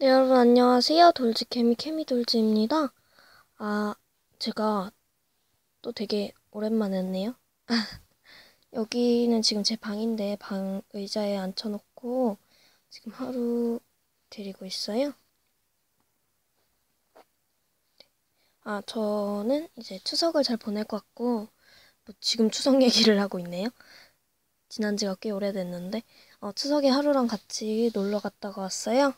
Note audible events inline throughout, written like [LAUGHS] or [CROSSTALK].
네, 여러분 안녕하세요. 돌지 개미 케미 돌지입니다. 아, 제가 또 되게 오랜만에 했네요. [LAUGHS] 여기는 지금 제 방인데 방 의자에 앉혀놓고 지금 하루 데리고 있어요. 아, 저는 이제 추석을 잘 보낼 것 같고 뭐 지금 추석 [LAUGHS] 얘기를 하고 있네요. 지난 지가 꽤 오래됐는데 어, 추석에 하루랑 같이 놀러 갔다가 왔어요.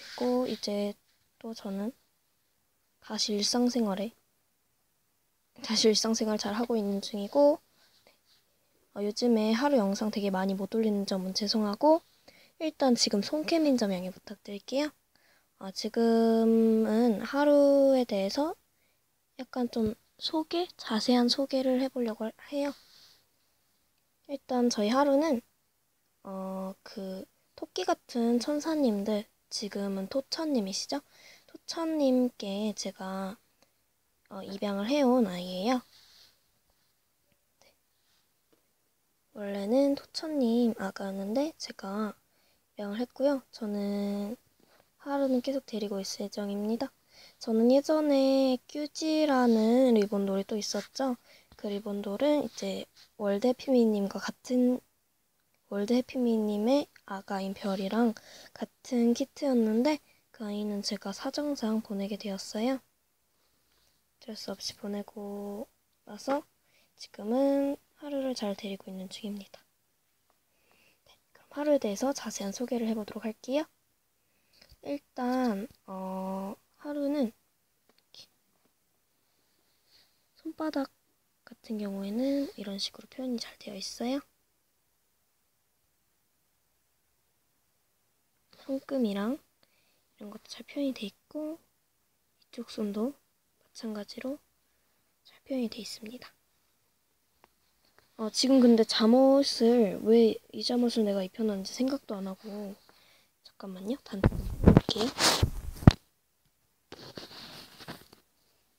그리고 이제 또 저는 다시 일상생활에 다시 일상생활 잘 하고 있는 중이고 어, 요즘에 하루 영상 되게 많이 못 올리는 점은 죄송하고 일단 지금 손캠인 점 양해 부탁드릴게요. 어, 지금은 하루에 대해서 약간 좀 소개, 자세한 소개를 해보려고 해요. 일단 저희 하루는 어, 그 토끼 같은 천사님들 지금은 토천님이시죠? 토천님께 제가 어, 입양을 해온 아이예요. 네. 원래는 토천님 아가였는데 제가 입양을 했고요. 저는 하루는 계속 데리고 있을 예정입니다. 저는 예전에 큐지라는 리본돌이 또 있었죠. 그 리본돌은 이제 월드 해피미님과 같은 월드 해피미님의 아가인 별이랑 같은 키트였는데 그 아이는 제가 사정상 보내게 되었어요. 어쩔 수 없이 보내고 나서 지금은 하루를 잘 데리고 있는 중입니다. 네, 그럼 하루에 대해서 자세한 소개를 해보도록 할게요. 일단 어, 하루는 손바닥 같은 경우에는 이런 식으로 표현이 잘 되어 있어요. 손금이랑 이런 것도 잘 표현이 돼 있고 이쪽 손도 마찬가지로 잘 표현이 돼 있습니다. 어, 지금 근데 잠옷을 왜 이 잠옷을 내가 입혀놨는지 생각도 안 하고 잠깐만요. 단점 볼게요.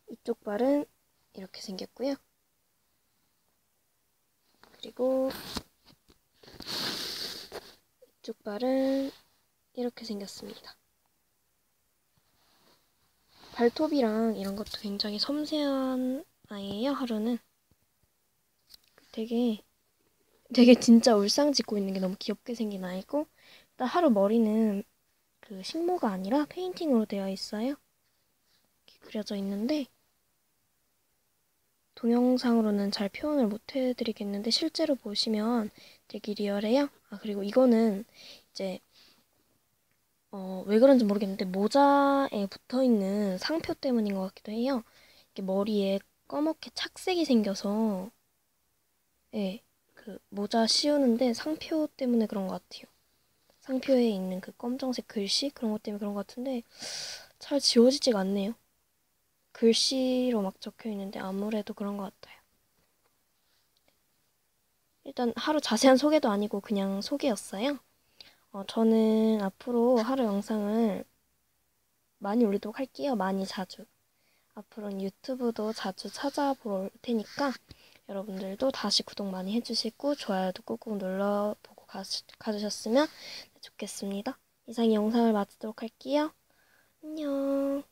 이쪽 발은 이렇게 생겼고요. 그리고 이쪽 발은 이렇게 생겼습니다. 발톱이랑 이런 것도 굉장히 섬세한 아이예요, 하루는. 되게, 되게 진짜 울상 짓고 있는 게 너무 귀엽게 생긴 아이고, 일단 하루 머리는 그 식모가 아니라 페인팅으로 되어 있어요. 이렇게 그려져 있는데, 동영상으로는 잘 표현을 못 해드리겠는데, 실제로 보시면 되게 리얼해요. 아, 그리고 이거는 이제 어, 왜 그런지 모르겠는데 모자에 붙어 있는 상표 때문인 것 같기도 해요. 이게 머리에 검게 착색이 생겨서 예, 그 모자 씌우는데 상표 때문에 그런 것 같아요. 상표에 있는 그 검정색 글씨 그런 것 때문에 그런 것 같은데 잘 지워지지가 않네요. 글씨로 막 적혀 있는데 아무래도 그런 것 같아요. 일단 하루 자세한 소개도 아니고 그냥 소개였어요. 어, 저는 앞으로 하루 영상을 많이 올리도록 할게요. 많이 자주. 앞으로는 유튜브도 자주 찾아볼 테니까 여러분들도 다시 구독 많이 해주시고 좋아요도 꾹꾹 눌러보고 가주셨으면 좋겠습니다. 이상 영상을 마치도록 할게요. 안녕.